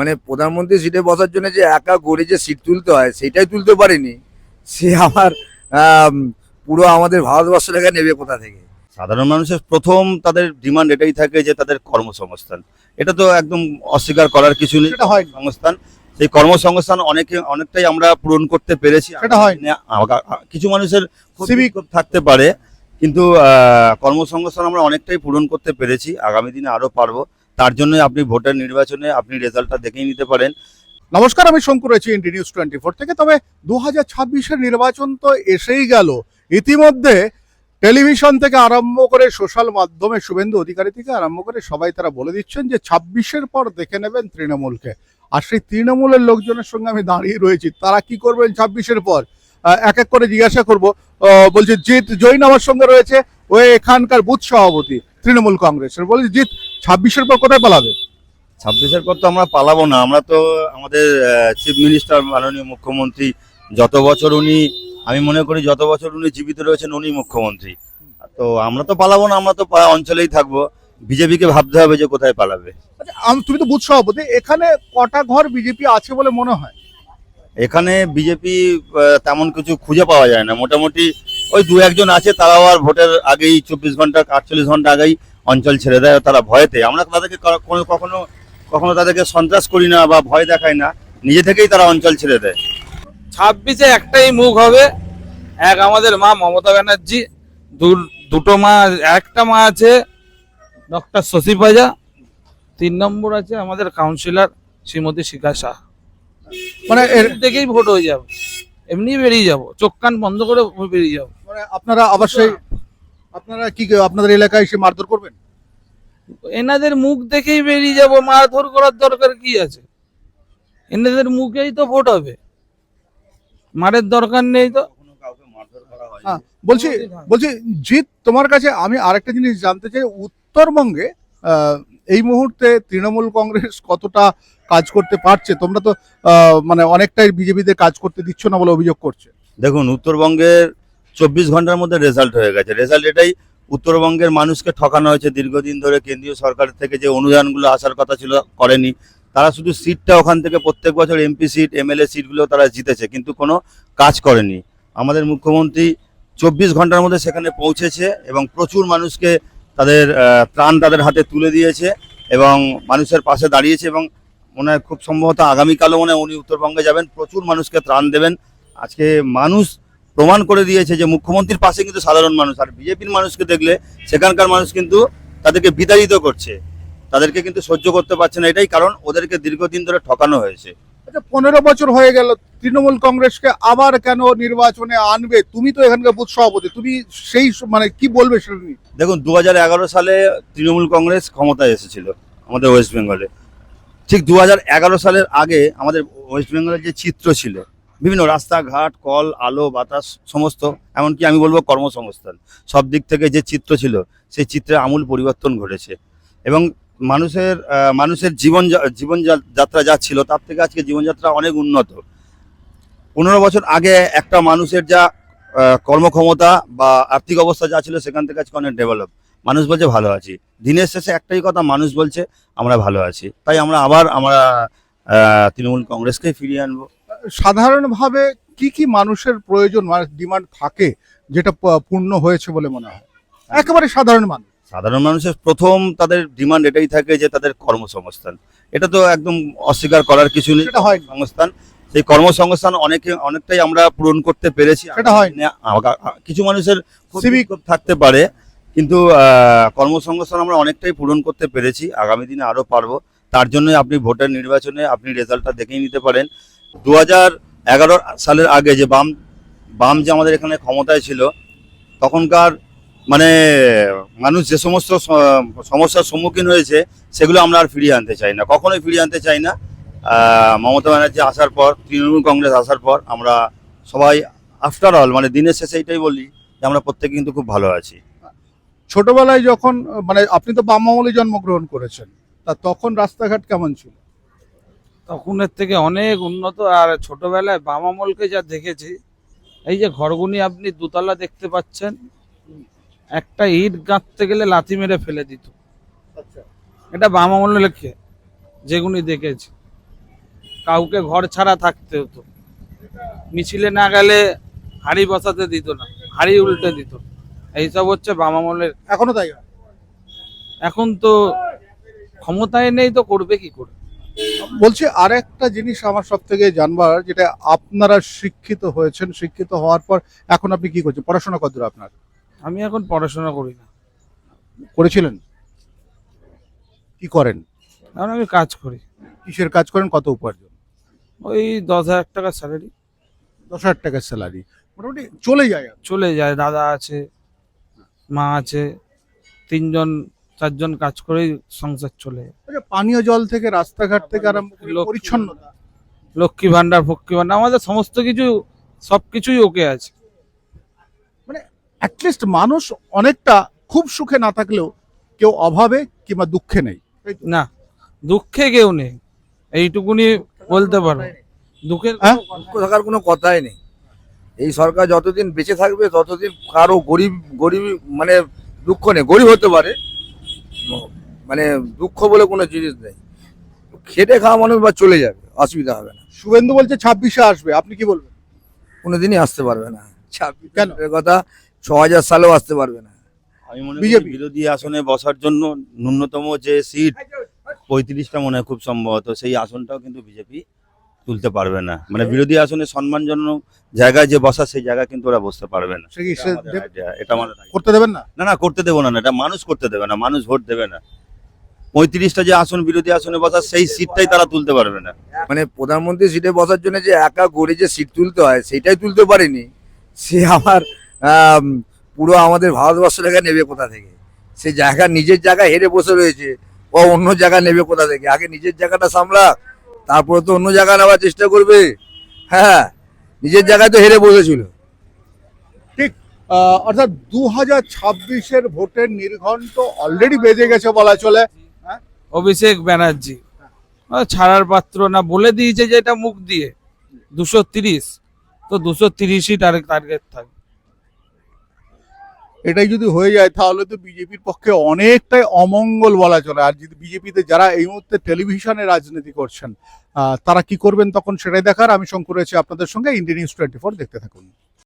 মানে প্রধানমন্ত্রী সিটে বসার জন্য যে একা গড়ে যে সিট তুলতে হয় সেটাই তুলতে পারেনি। সে আমার পুরো আমাদের ভারতবর্ষ ভারতবর্ষটাকে নেবে কোথা থেকে? সাধারণ মানুষের প্রথম তাদের ডিমান্ড এটাই থাকে যে তাদের কর্মসংস্থান। এটা তো একদম অস্বীকার করার কিছু নেই। সেটা হয় সংস্থান সেই কর্মসংস্থান অনেকে অনেকটাই আমরা পূরণ করতে পেরেছি। এটা হয় না, কিছু মানুষের খুব থাকতে পারে কিন্তু কর্মসংস্থান আমরা অনেকটাই পূরণ করতে পেরেছি। আগামী দিনে আরও পারব। তার জন্য আপনি ভোটার নির্বাচনে আপনি রেজাল্টটা দেখেই নিতে পারেন। নমস্কার, আমি শঙ্কর রয়েছি ইন্ডি নিউজ টোয়েন্টি ফোর থেকে। তবে দু হাজার ছাব্বিশের নির্বাচন তো এসেই গেল। ইতিমধ্যে টেলিভিশন থেকে আরম্ভ করে সোশ্যাল মাধ্যমে শুভেন্দু অধিকারী থেকে আরম্ভ করে সবাই তারা বলে দিচ্ছেন যে ছাব্বিশের পর দেখে নেবেন তৃণমূলকে। আর সেই তৃণমূলের লোকজনের সঙ্গে আমি দাঁড়িয়ে রয়েছি। তারা কি করবেন ছাব্বিশের পর? এক এক করে জিজ্ঞাসা করব। বলছে, জিৎ জৈন আমার সঙ্গে রয়েছে। ও এখানকার বুথ সভাপতি। তৃণমূল কংগ্রেসের। বলছে জিৎ ছাব্বিশের পর কোথায় পালাবে? ছাব্বিশের পর তো আমরা পালাবো না। আমরা তো আমাদের চিফ মিনিস্টার মাননীয় মুখ্যমন্ত্রী যত বছর উনি আমি মনে করি যত বছর উনি জীবিত রয়েছেন উনি মুখ্যমন্ত্রী। তো আমরা তো পালাবো না আমরা তো অঞ্চলেই থাকব। বিজেপিকে ভাবতে হবে যে কোথায় পালাবে। আচ্ছা, তুমি তো বুথ সভাপতি এখানে কটা ঘর বিজেপি আছে বলে মনে হয়? এখানে বিজেপি তেমন কিছু খুঁজে পাওয়া যায় না। মোটামুটি ওই দু একজন আছে তারাও আর ভোটের আগেই চব্বিশ ঘণ্টা আটচল্লিশ ঘণ্টা আগেই অঞ্চল ছেড়ে দেয় তারা ভয়েতে। আমরা তাদেরকে কোনো কখনো কখনো তাদেরকে সন্ত্রাস করি না বা ভয় দেখাই না নিজে থেকেই তারা অঞ্চল ছেড়ে দেয়। ছাব্বিশে একটাই মুখ হবে এক আমাদের মা মমতা ব্যানার্জি দু- দুটো মা একটা মা আছে ডক্টর শশী পাজা তিন নম্বর আছে আমাদের কাউন্সিলর শ্রীমতী শিখা শাহ। মানে এর এর থেকেই ভোট হয়ে যাবে এমনি বেরিয়ে যাব চোখ কান বন্ধ করে বেরিয়ে যাব। মানে আপনারা অবশ্যই আপনারা কি আপনাদের এলাকায় এসে মারধর করবেন? এনাদের মুখ দেখেই বেরিয়ে যাব মারধর করার দরকার কি আছে? এনাদের মুখেই তো ভোট হবে। মারের দরকার নেই তো। হ্যাঁ, বলছি বলছি জিৎ তোমার কাছে আমি আরেকটা জিনিস জানতে চাই। উত্তরবঙ্গে এই মুহূর্তে তৃণমূল কংগ্রেস কতটা কাজ করতে পারছে? তোমরা তো মানে অনেকটাই বিজেপিদের কাজ করতে দিচ্ছ না বলে অভিযোগ করছে। দেখুন উত্তরবঙ্গের চব্বিশ ঘণ্টার মধ্যে রেজাল্ট হয়ে গেছে। রেজাল্ট এটাই উত্তরবঙ্গের মানুষকে ঠকানো হয়েছে। দীর্ঘদিন ধরে কেন্দ্রীয় সরকার থেকে যে অনুদানগুলো আসার কথা ছিল, করেনি। তারা শুধু সিটটা ওখান থেকে প্রত্যেক বছর এমপি সিট এমএলএ সিটগুলো তারা জিতেছে, কিন্তু কোনো কাজ করেনি। আমাদের মুখ্যমন্ত্রী চব্বিশ ঘণ্টার মধ্যে সেখানে পৌঁছেছে এবং প্রচুর মানুষকে তাদের ত্রাণ তাদের হাতে তুলে দিয়েছে এবং মানুষের পাশে দাঁড়িয়েছে এবং মনে হয় খুব সম্ভবত আগামীকালও মনে উনি উত্তরবঙ্গে যাবেন। প্রচুর মানুষকে ত্রাণ দেবেন। আজকে মানুষ প্রমাণ করে দিয়েছে যে মুখ্যমন্ত্রীর পাশে কিন্তু সাধারণ মানুষ আর বিজেপির মানুষকে দেখলে সেখানকার মানুষ কিন্তু তাদেরকে বিতাড়িত করছে। তাদেরকে কিন্তু সহ্য করতে পারছে না এটাই কারণ ওদেরকে দীর্ঘদিন ধরে ঠকানো হয়েছে। আচ্ছা পনেরো বছর হয়ে গেল তৃণমূল কংগ্রেসকে আবার কেন নির্বাচনে আনবে? তুমি তো এখানকার বুথ সভাপতি তুমি সেই মানে কি বলবে সেটা দেখুন দু হাজার এগারো সালে তৃণমূল কংগ্রেস ক্ষমতায় এসেছিল আমাদের ওয়েস্ট বেঙ্গলে। ঠিক দু হাজার এগারো সালের আগে আমাদের ওয়েস্ট বেঙ্গলের যে চিত্র ছিল বিভিন্ন রাস্তাঘাট, কল, আলো, বাতাস সমস্ত, এমনকি আমি বলব কর্মসংস্থান। সব দিক থেকে যে চিত্র ছিল, সেই চিত্রে আমূল পরিবর্তন ঘটেছে। এবং মানুষের মানুষের জীবন জীবন যাত্রা যা ছিল, তার থেকে আজকে জীবনযাত্রা অনেক উন্নত। পনেরো বছর আগে একটা মানুষের যা কর্মক্ষমতা বা আর্থিক অবস্থা যা ছিল, সেখান থেকে আজকে অনেক ডেভেলপ মানুষ বলছে, ভালো আছি। দিনের শেষে একটাই কথা, মানুষ বলছে, আমরা ভালো আছি। তাই আমরা আবার, আমরা তৃণমূল কংগ্রেসকে ফিরিয়ে আনব। সাধারণভাবে কি কি মানুষের প্রয়োজন ডিমান্ড থাকে যেটা পূর্ণ হয়েছে বলে মনে হয়? একেবারে সাধারণ মানুষ। সাধারণ মানুষের প্রথম তাদের ডিমান্ড এটাই থাকে যে তাদের কর্মসংস্থান। এটা তো একদম অস্বীকার করার কিছু নেই। হয় সংস্থান সেই কর্মসংস্থান অনেকে অনেকটাই আমরা পূরণ করতে পেরেছি। সেটা হয় না, কিছু মানুষের বিক্ষোভ থাকতে পারে কিন্তু কর্মসংস্থান আমরা অনেকটাই পূরণ করতে পেরেছি। আগামী দিনে আরও পারব। তার জন্য আপনি ভোটের নির্বাচনে আপনি রেজাল্টটা দেখেই নিতে পারেন। দু এগারো সালের আগে যে বাম বাম যে আমাদের এখানে ক্ষমতায় ছিল, তখনকার মানে মানুষ যে সমস্ত সমস্যার সম্মুখীন হয়েছে, সেগুলো আমরা আর ফিরিয়ে আনতে চাই না। কখনোই ফিরিয়ে আনতে চাই না। মমতা ব্যানার্জি আসার পর, তৃণমূল কংগ্রেস আসার পর, আমরা সবাই আফটার অল মানে দিনের শেষে এটাই বলি যে আমরা প্রত্যেকে কিন্তু খুব ভালো আছি। ছোটবেলায় যখন মানে আপনি তো বাম আমলে জন্মগ্রহণ করেছেন, তা তখন রাস্তাঘাট কেমন ছিল? তখনের থেকে অনেক উন্নত। আর ছোটবেলায় বামামলকে যা দেখেছি এই যে ঘরগুনি আপনি দুতলা দেখতে পাচ্ছেন একটা ইট গাঁথতে গেলে লাথি মেরে ফেলে দিত। এটা বামামল লেখে যেগুনি দেখেছি। কাউকে ঘর ছাড়া থাকতে হতো। মিছিলে না গেলে হাড়ি বসাতে দিত না হাড়ি উল্টে দিত। এইসব হচ্ছে বাম আমলের এখনও তাই এখন তো ক্ষমতায় নেই তো করবে কি করে? বলছি আর একটা জিনিস আমার সব থেকে জানবার যেটা আপনারা শিক্ষিত হয়েছেন শিক্ষিত হওয়ার পর এখন আপনি কি করছেন? পড়াশোনা কতদূর আপনার? আমি এখন পড়াশোনা করি না। করেছিলেন? কি করেন? এখন আমি কাজ করি। কিসের কাজ করেন? কত উপার্জন? ওই দশ হাজার টাকা স্যালারি দশ হাজার টাকার স্যালারি মোটামুটি চলে যায়। চলে যায় দাদা আছে মা আছে তিনজন চারজন কাজ করেই সংসার চলে যায়। আচ্ছা, পানীয় জল থেকে রাস্তাঘাট থেকে আরম্ভ করে পরিচ্ছন্নতা। লক্ষ্মী ভান্ডার ফক্কি ভান্ডার আমাদের সমস্ত কিছু সব কিছুই ওকে আছে। অ্যাটলিস্ট মানুষ অনেকটা খুব সুখে না থাকলেও কেউ অভাবে কিংবা দুঃখে নেই। না দুঃখে কেউ নেই। এইটুকুনি বলতে পারো। দুঃখের হ্যাঁ? দুঃখ থাকার কোনো কথাই নেই। এই সরকার যতদিন বেঁচে থাকবে ততদিন কারও গরিব গরিব মানে দুঃখ নেই। গরিব হতে পারে মানে দুঃখ বলে কোনো জিনিস নেই। খেটে খাওয়া মানুষ বা চলে যাবে অসুবিধা হবে না। শুভেন্দু বলছে ছাব্বিশে আসবে আপনি কি বলবেন? কোনোদিনই আসতে পারবে না। ছাব্বিশ। কেন? কথা ছ হাজার সালেও আসতে পারবে না। আমি মনে করি বিরোধী আসনে বসার জন্য ন্যূনতম যে সিট পঁয়ত্রিশটা মনে হয় খুব সম্ভবত সেই আসনটাও কিন্তু বিজেপি তুলতে পারবে না। মানে বিরোধী আসনে সম্মানজনক জায়গায় যে বসা সেই জায়গায় কিন্তু ওরা বসতে পারবে না। এটা আমাদের। করতে দেবেন না? না না করতে দেবো না না, এটা মানুষ করতে দেবে না মানুষ ভোট দেবে না। পঁয়ত্রিশটা যে আসন বিরোধী আসনে বসার সেই সিটটাই তারা তুলতে পারবে না। মানে প্রধানমন্ত্রী সিটে বসার জন্য যে একা গড়ে যে সিট তুলতে হয় সেটাই তুলতে পারেনি। সে আমার পুরো আমাদের ভারতবর্ষটাকে নেবে কোথা থেকে? সে জায়গা নিজের জায়গায় হেরে বসে রয়েছে ও অন্য জায়গা নেবে কোথা থেকে? আগে নিজের জায়গাটা সামলা তারপরে তো অন্য জায়গা নেওয়ার চেষ্টা করবে। হ্যাঁ নিজের জায়গায় তো হেরে বসেছিল। ঠিক অর্থাৎ দু হাজার ছাব্বিশের ভোটের নির্ঘণ্ট অলরেডি বেজে গেছে বলা চলে। অভিষেক ব্যানার্জি। ছাড়ার পাত্র না, বলে দিয়েছে যে এটা মুখ দিয়ে। দুশো তিরিশ। তো দুশো তিরিশই টার্গেট থাকবে। এটাই যদি হয়ে যায়, তাহলে তো বিজেপির পক্ষে অনেকটাই অমঙ্গল বলা চলে। আর যদি বিজেপিতে যারা এই মুহূর্তে টেলিভিশনে রাজনীতি করছেন তারা কি করবেন তখন সেটাই দেখার। আমি শঙ্কর রয়েছে আপনাদের সঙ্গে ইন্ডিয়া নিউজ টোয়েন্টি দেখতে থাকুন।